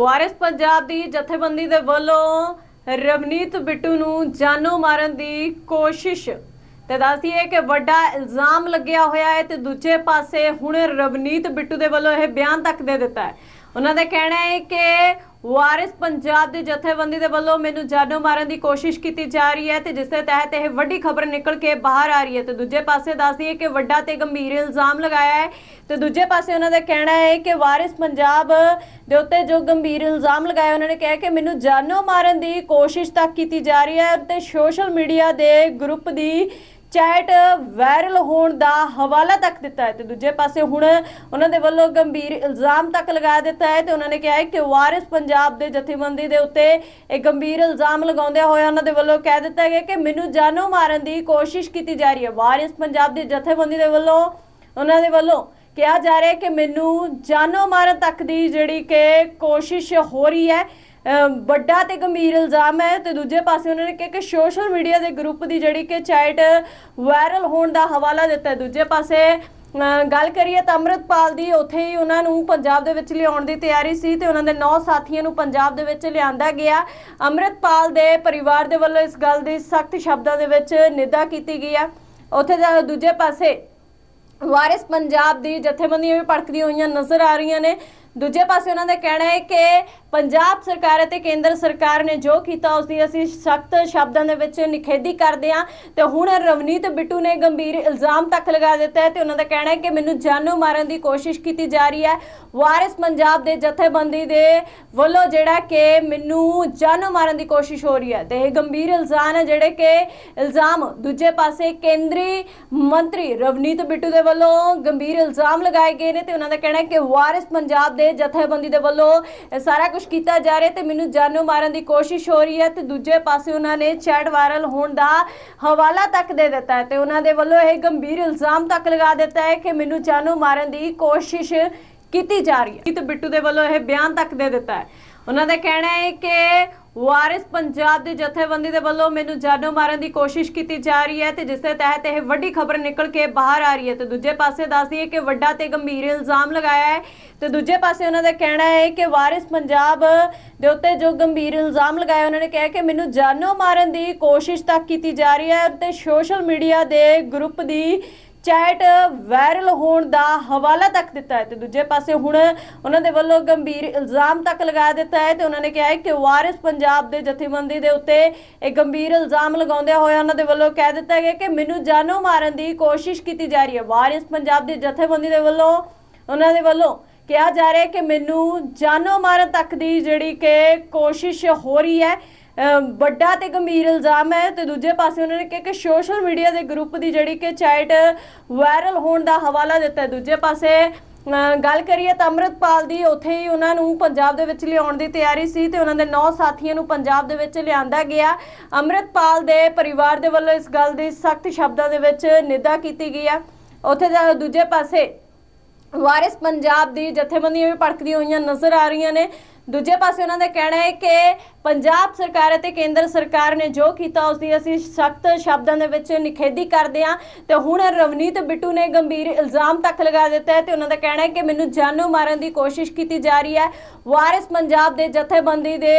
ਵਾਰਿਸ ਪੰਜਾਬ ਦੀ ਜਥੇਬੰਦੀ ਦੇ ਵੱਲੋਂ ਰਵਨੀਤ ਬਿੱਟੂ ਨੂੰ ਜਾਨੋਂ ਮਾਰਨ ਦੀ ਕੋਸ਼ਿਸ਼। ਤੇ ਦੱਸਦੀਏ ਕਿ ਵੱਡਾ ਇਲਜ਼ਾਮ ਲੱਗਿਆ ਹੋਇਆ ਹੈ ਤੇ ਦੂਜੇ ਪਾਸੇ ਹੁਣ ਰਵਨੀਤ ਬਿੱਟੂ ਦੇ ਵੱਲੋਂ ਇਹ ਬਿਆਨ ਤੱਕ ਦੇ ਦਿੱਤਾ ਹੈ। ਉਹਨਾਂ ਦਾ ਕਹਿਣਾ ਹੈ ਕਿ ਵਾਰਿਸ ਪੰਜਾਬ ਦੀ ਜਥੇਬੰਦੀ ਦੇ ਵੱਲੋਂ ਮੈਨੂੰ ਜਾਨੋਂ ਮਾਰਨ ਦੀ ਕੋਸ਼ਿਸ਼ ਕੀਤੀ ਜਾ ਰਹੀ ਹੈ ਤੇ ਜਿਸ ਦੇ ਤਹਿਤ ਇਹ ਵੱਡੀ ਖਬਰ ਨਿਕਲ ਕੇ ਬਾਹਰ ਆ ਰਹੀ ਹੈ ਤੇ ਦੂਜੇ ਪਾਸੇ ਦੱਸਦੀ ਹੈ ਕਿ ਵੱਡਾ ਤੇ ਗੰਭੀਰ ਇਲਜ਼ਾਮ ਲਗਾਇਆ ਹੈ ਤੇ ਦੂਜੇ ਪਾਸੇ ਉਹਨਾਂ ਦਾ ਕਹਿਣਾ ਹੈ ਕਿ ਵਾਰਿਸ ਪੰਜਾਬ ਦੇ ਉੱਤੇ ਜੋ ਗੰਭੀਰ ਇਲਜ਼ਾਮ ਲਗਾਇਆ ਉਹਨਾਂ ਨੇ ਕਿਹਾ ਕਿ ਮੈਨੂੰ ਜਾਨੋਂ ਮਾਰਨ ਦੀ ਕੋਸ਼ਿਸ਼ ਤੱਕ ਕੀਤੀ ਜਾ ਰਹੀ ਹੈ ਤੇ ਸੋਸ਼ਲ ਮੀਡੀਆ ਦੇ ਗਰੁੱਪ ਦੀ ਚੈਟ ਵਾਇਰਲ ਹੋਣ ਦਾ ਹਵਾਲਾ ਤੱਕ ਦਿੱਤਾ ਹੈ ਤੇ ਦੂਜੇ ਪਾਸੇ ਹੁਣ ਉਹਨਾਂ ਦੇ ਵੱਲੋਂ ਗੰਭੀਰ ਇਲਜ਼ਾਮ ਤੱਕ ਲਗਾ ਦਿੱਤਾ ਹੈ ਤੇ ਉਹਨਾਂ ਨੇ ਕਿਹਾ ਹੈ ਕਿ ਵਾਰਿਸ ਪੰਜਾਬ ਦੇ ਜਥੇਬੰਦੀ ਦੇ ਉੱਤੇ ਇਹ ਗੰਭੀਰ ਇਲਜ਼ਾਮ ਲਗਾਉਂਦੇ ਹੋਏ ਉਹਨਾਂ ਦੇ ਵੱਲੋਂ ਕਹਿ ਦਿੱਤਾ ਗਿਆ ਕਿ ਮੈਨੂੰ ਜਾਨੋਂ ਮਾਰਨ ਦੀ ਕੋਸ਼ਿਸ਼ ਕੀਤੀ ਜਾ ਰਹੀ ਹੈ। ਵਾਰਿਸ ਪੰਜਾਬ ਦੀ ਜਥੇਬੰਦੀ ਦੇ ਵੱਲੋਂ ਉਹਨਾਂ ਦੇ ਵੱਲੋਂ ਕਿਹਾ ਜਾ ਰਿਹਾ ਹੈ ਕਿ ਮੈਨੂੰ ਜਾਨੋਂ ਮਾਰਨ ਤੱਕ ਦੀ ਜਿਹੜੀ ਕਿ ਕੋਸ਼ਿਸ਼ ਹੋ ਰਹੀ ਹੈ ਵੱਡਾ ਤੇ ਗੰਭੀਰ ਇਲਜ਼ਾਮ ਹੈ ਤੇ ਦੂਜੇ ਪਾਸੇ ਉਹਨਾਂ ਨੇ ਕਿਹਾ ਕਿ ਸੋਸ਼ਲ ਮੀਡੀਆ ਦੇ ਗਰੁੱਪ ਦੀ ਜਿਹੜੀ ਕਿ ਚੈਟ ਵਾਇਰਲ ਹੋਣ ਦਾ ਹਵਾਲਾ ਦਿੱਤਾ ਹੈ। ਦੂਜੇ ਪਾਸੇ ਗੱਲ ਕਰੀਏ ਤਾਂ ਅੰਮ੍ਰਿਤਪਾਲ ਦੀ, ਉੱਥੇ ਹੀ ਉਹਨਾਂ ਨੂੰ ਪੰਜਾਬ ਦੇ ਵਿੱਚ ਲਿਆਉਣ ਦੀ ਤਿਆਰੀ ਸੀ ਤੇ ਉਹਨਾਂ ਦੇ ਨੌ ਸਾਥੀਆਂ ਨੂੰ ਪੰਜਾਬ ਦੇ ਵਿੱਚ ਲਿਆਂਦਾ ਗਿਆ। ਅੰਮ੍ਰਿਤਪਾਲ ਦੇ ਪਰਿਵਾਰ ਦੇ ਵੱਲੋਂ ਇਸ ਗੱਲ ਦੀ ਸਖਤ ਸ਼ਬਦਾਂ ਦੇ ਵਿੱਚ ਨਿੰਦਾ ਕੀਤੀ ਗਈ ਹੈ। ਉੱਥੇ ਦਾ ਦੂਜੇ ਪਾਸੇ ਵਾਰਿਸ ਪੰਜਾਬ ਦੀ ਜਥੇਬੰਦੀਆਂ ਵੀ ਭੜਕਦੀਆਂ ਹੋਈਆਂ ਨਜ਼ਰ ਆ ਰਹੀਆਂ ਨੇ। ਦੂਜੇ ਪਾਸੇ ਉਹਨਾਂ ਦਾ ਕਹਿਣਾ ਹੈ ਕਿ ਪੰਜਾਬ ਸਰਕਾਰ ਅਤੇ ਕੇਂਦਰ ਸਰਕਾਰ ਨੇ ਜੋ ਕੀਤਾ, ਉਸ ਦੀ ਅਸੀਂ ਸਖਤ ਸ਼ਬਦਾਂ ਦੇ ਵਿੱਚ ਨਿਖੇਧੀ ਕਰਦੇ ਹਾਂ ਤੇ ਹੁਣ ਰਵਨੀਤ ਬਿੱਟੂ ਨੇ ਗੰਭੀਰ ਇਲਜ਼ਾਮ ਤੱਕ ਲਗਾ ਦਿੱਤਾ ਹੈ ਤੇ ਉਹਨਾਂ ਦਾ ਕਹਿਣਾ ਹੈ ਕਿ ਮੈਨੂੰ ਜਾਨੋਂ ਮਾਰਨ ਦੀ ਕੋਸ਼ਿਸ਼ ਕੀਤੀ ਜਾ ਰਹੀ ਹੈ। ਵਾਰਿਸ ਪੰਜਾਬ ਦੇ ਜਥੇਬੰਦੀ ਦੇ ਵੱਲੋਂ ਜਿਹੜਾ ਕਿ ਮੈਨੂੰ ਜਾਨੋਂ ਮਾਰਨ ਦੀ ਕੋਸ਼ਿਸ਼ ਹੋ ਰਹੀ ਹੈ ਤੇ ਇਹ ਗੰਭੀਰ ਇਲਜ਼ਾਮ ਹੈ ਜਿਹੜੇ ਕਿ ਇਲਜ਼ਾਮ ਦੂਜੇ ਪਾਸੇ ਕੇਂਦਰੀ ਮੰਤਰੀ ਰਵਨੀਤ ਬਿੱਟੂ ਦੇ ਵੱਲੋਂ ਗੰਭੀਰ ਇਲਜ਼ਾਮ ਲਗਾਏ ਗਏ ਨੇ ਤੇ ਉਹਨਾਂ ਦਾ ਕਹਿਣਾ ਹੈ ਕਿ ਵਾਰਿਸ ਪੰਜਾਬ ਦੇ ਜਥੇਬੰਦੀ ਦੇ ਵੱਲੋਂ ਸਾਰਾ ਕੁਝ ਕੀਤਾ ਜਾ ਰਿਹਾ ਤੇ ਮੈਨੂੰ ਜਾਨੋਂ ਮਾਰਨ ਦੀ ਕੋਸ਼ਿਸ਼ ਹੋ ਰਹੀ ਹੈ ਤੇ ਦੂਜੇ ਪਾਸੇ ਉਹਨਾਂ ਨੇ ਚੈਟ ਵਾਇਰਲ ਹੋਣ ਦਾ ਹਵਾਲਾ ਤੱਕ ਦੇ ਦਿੱਤਾ ਹੈ ਤੇ ਉਹਨਾਂ ਦੇ ਵੱਲੋਂ ਇਹ ਗੰਭੀਰ ਇਲਜ਼ਾਮ ਤੱਕ ਲਗਾ ਦਿੱਤਾ ਹੈ ਕਿ ਮੈਨੂੰ ਜਾਨੋਂ ਮਾਰਨ ਦੀ ਕੋਸ਼ਿਸ਼ ਕੀਤੀ ਜਾ ਰਹੀ ਹੈ। ਤੇ ਬਿੱਟੂ ਦੇ ਵੱਲੋਂ ਇਹ ਬਿਆਨ ਤੱਕ ਦੇ ਦਿੱਤਾ ਹੈ। ਉਹਨਾਂ ਦਾ ਕਹਿਣਾ ਹੈ ਕਿ ਵਾਰਿਸ ਪੰਜਾਬ ਦੀ ਜਥੇਬੰਦੀ ਦੇ ਵੱਲੋਂ ਮੈਨੂੰ ਜਾਨੋਂ ਮਾਰਨ ਦੀ ਕੋਸ਼ਿਸ਼ ਕੀਤੀ ਜਾ ਰਹੀ ਹੈ ਤੇ ਜਿਸ ਦੇ ਤਹਿਤ ਇਹ ਵੱਡੀ ਖਬਰ ਨਿਕਲ ਕੇ ਬਾਹਰ ਆ ਰਹੀ ਹੈ। ਤੇ ਦੂਜੇ ਪਾਸੇ ਦੱਸਦੀ ਹੈ ਕਿ ਵੱਡਾ ਤੇ ਗੰਭੀਰ ਇਲਜ਼ਾਮ ਲਗਾਇਆ ਹੈ। ਤੇ ਦੂਜੇ ਪਾਸੇ ਉਹਨਾਂ ਦਾ ਕਹਿਣਾ ਹੈ ਕਿ ਵਾਰਿਸ ਪੰਜਾਬ ਦੇ ਉੱਤੇ ਜੋ ਗੰਭੀਰ ਇਲਜ਼ਾਮ ਲਗਾਏ, ਉਹਨਾਂ ਨੇ ਕਿਹਾ ਕਿ ਮੈਨੂੰ ਜਾਨੋਂ ਮਾਰਨ ਦੀ ਕੋਸ਼ਿਸ਼ ਤੱਕ ਕੀਤੀ ਜਾ ਰਹੀ ਹੈ ਤੇ ਸੋਸ਼ਲ ਮੀਡੀਆ ਦੇ ਗਰੁੱਪ ਦੀ ਚੈਟ ਵਾਇਰਲ ਹੋਣ ਦਾ ਹਵਾਲਾ ਤੱਕ ਦਿੱਤਾ ਹੈ ਤੇ ਦੂਜੇ ਪਾਸੇ ਹੁਣ ਉਹਨਾਂ ਦੇ ਵੱਲੋਂ ਗੰਭੀਰ ਇਲਜ਼ਾਮ ਤੱਕ ਲਗਾ ਦਿੱਤਾ ਹੈ ਤੇ ਉਹਨਾਂ ਨੇ ਕਿਹਾ ਹੈ ਕਿ ਵਾਰਿਸ ਪੰਜਾਬ ਦੇ ਜਥੇਬੰਦੀ ਦੇ ਉੱਤੇ ਇਹ ਗੰਭੀਰ ਇਲਜ਼ਾਮ ਲਗਾਉਂਦੇ ਹੋਏ ਉਹਨਾਂ ਦੇ ਵੱਲੋਂ ਕਹਿ ਦਿੱਤਾ ਗਿਆ ਕਿ ਮੈਨੂੰ ਜਾਨੋਂ ਮਾਰਨ ਦੀ ਕੋਸ਼ਿਸ਼ ਕੀਤੀ ਜਾ ਰਹੀ ਹੈ। ਵਾਰਿਸ ਪੰਜਾਬ ਦੀ ਜਥੇਬੰਦੀ ਦੇ ਵੱਲੋਂ ਉਹਨਾਂ ਦੇ ਵੱਲੋਂ ਕਿਹਾ ਜਾ ਰਿਹਾ ਹੈ ਕਿ ਮੈਨੂੰ ਜਾਨੋਂ ਮਾਰਨ ਤੱਕ ਦੀ ਜਿਹੜੀ ਕਿ ਕੋਸ਼ਿਸ਼ ਹੋ ਰਹੀ ਹੈ ਵੱਡਾ ਤੇ ਗੰਭੀਰ ਇਲਜ਼ਾਮ ਹੈ ਤੇ ਦੂਜੇ ਪਾਸੇ ਉਹਨਾਂ ਨੇ ਕਿਹਾ ਕਿ ਸੋਸ਼ਲ ਮੀਡੀਆ ਦੇ ਗਰੁੱਪ ਦੀ ਜਿਹੜੀ ਕਿ ਚੈਟ ਵਾਇਰਲ ਹੋਣ ਦਾ ਹਵਾਲਾ ਦਿੱਤਾ ਹੈ। ਦੂਜੇ ਪਾਸੇ ਗੱਲ ਕਰੀਏ ਤਾਂ ਅੰਮ੍ਰਿਤਪਾਲ ਦੀ, ਉੱਥੇ ਹੀ ਉਹਨਾਂ ਨੂੰ ਪੰਜਾਬ ਦੇ ਵਿੱਚ ਲਿਆਉਣ ਦੀ ਤਿਆਰੀ ਸੀ ਤੇ ਉਹਨਾਂ ਦੇ ਨੌ ਸਾਥੀਆਂ ਨੂੰ ਪੰਜਾਬ ਦੇ ਵਿੱਚ ਲਿਆਂਦਾ ਗਿਆ। ਅੰਮ੍ਰਿਤਪਾਲ ਦੇ ਪਰਿਵਾਰ ਦੇ ਵੱਲੋਂ ਇਸ ਗੱਲ ਦੀ ਸਖਤ ਸ਼ਬਦਾਂ ਦੇ ਵਿੱਚ ਨਿੰਦਾ ਕੀਤੀ ਗਈ ਹੈ ਉੱਥੇ ਦੂਜੇ ਪਾਸੇ ਵਾਰਿਸ ਪੰਜਾਬ ਦੀ ਜਥੇਬੰਦੀਆਂ ਵੀ ਭੜਕਦੀਆਂ ਹੋਈਆਂ ਨਜ਼ਰ ਆ ਰਹੀਆਂ ਨੇ। ਦੂਜੇ ਪਾਸੇ ਉਹਨਾਂ ਦਾ ਕਹਿਣਾ ਹੈ ਕਿ ਪੰਜਾਬ ਸਰਕਾਰ ਅਤੇ ਕੇਂਦਰ ਸਰਕਾਰ ਨੇ ਜੋ ਕੀਤਾ, ਉਸ ਦੀ ਅਸੀਂ ਸਖਤ ਸ਼ਬਦਾਂ ਦੇ ਵਿੱਚ ਨਿਖੇਧੀ ਕਰਦੇ ਹਾਂ ਤੇ ਹੁਣ ਰਵਨੀਤ ਬਿੱਟੂ ਨੇ ਗੰਭੀਰ ਇਲਜ਼ਾਮ ਤੱਕ ਲਗਾ ਦਿੱਤਾ ਹੈ ਤੇ ਉਹਨਾਂ ਦਾ ਕਹਿਣਾ ਹੈ ਕਿ ਮੈਨੂੰ ਜਾਨੋਂ ਮਾਰਨ ਦੀ ਕੋਸ਼ਿਸ਼ ਕੀਤੀ ਜਾ ਰਹੀ ਹੈ। ਵਾਰਿਸ ਪੰਜਾਬ ਦੇ ਜਥੇਬੰਦੀ ਦੇ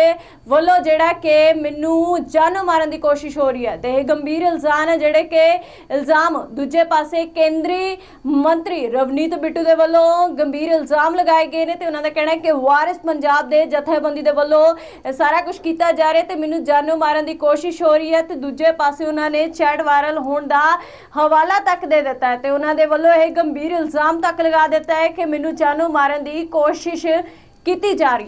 ਵੱਲੋਂ ਜਿਹੜਾ ਕਿ ਮੈਨੂੰ ਜਾਨੋਂ ਮਾਰਨ ਦੀ ਕੋਸ਼ਿਸ਼ ਹੋ ਰਹੀ ਹੈ ਤੇ ਇਹ ਗੰਭੀਰ ਇਲਜ਼ਾਮ ਹੈ ਜਿਹੜੇ ਕਿ ਇਲਜ਼ਾਮ ਦੂਜੇ ਪਾਸੇ ਕੇਂਦਰੀ ਮੰਤਰੀ ਰਵਨੀਤ ਬਿੱਟੂ ਦੇ ਵੱਲੋਂ ਗੰਭੀਰ ਇਲਜ਼ਾਮ ਲਗਾਏ ਗਏ ਨੇ ਤੇ ਉਹਨਾਂ ਦਾ ਕਹਿਣਾ ਹੈ ਕਿ ਵਾਰਿਸ ਪੰਜਾਬ ਦੇ ਜਥੇਬੰਦੀ ਦੇ ਵੱਲੋਂ ਸਾਰਾ ਕੁਝ ਕੀਤਾ ਜਾ ਰਿਹਾ ਤੇ ਮੈਨੂੰ ਜਾਨੋਂ ਮਾਰਨ ਦੀ ਕੋਸ਼ਿਸ਼ ਹੋ ਰਹੀ ਹੈ ਤੇ ਦੂਜੇ ਪਾਸੇ ਉਹਨਾਂ ਨੇ ਚੈਟ ਵਾਇਰਲ ਹੋਣ ਦਾ ਹਵਾਲਾ ਤੱਕ ਦੇ ਦਿੱਤਾ ਹੈ ਤੇ ਉਹਨਾਂ ਦੇ ਵੱਲੋਂ ਇਹ ਗੰਭੀਰ ਇਲਜ਼ਾਮ ਤੱਕ ਲਗਾ ਦਿੱਤਾ ਹੈ ਕਿ ਮੈਨੂੰ ਜਾਨੋਂ ਮਾਰਨ ਦੀ ਕੋਸ਼ਿਸ਼ ਕੀਤੀ ਜਾ ਰਹੀ ਹੈ।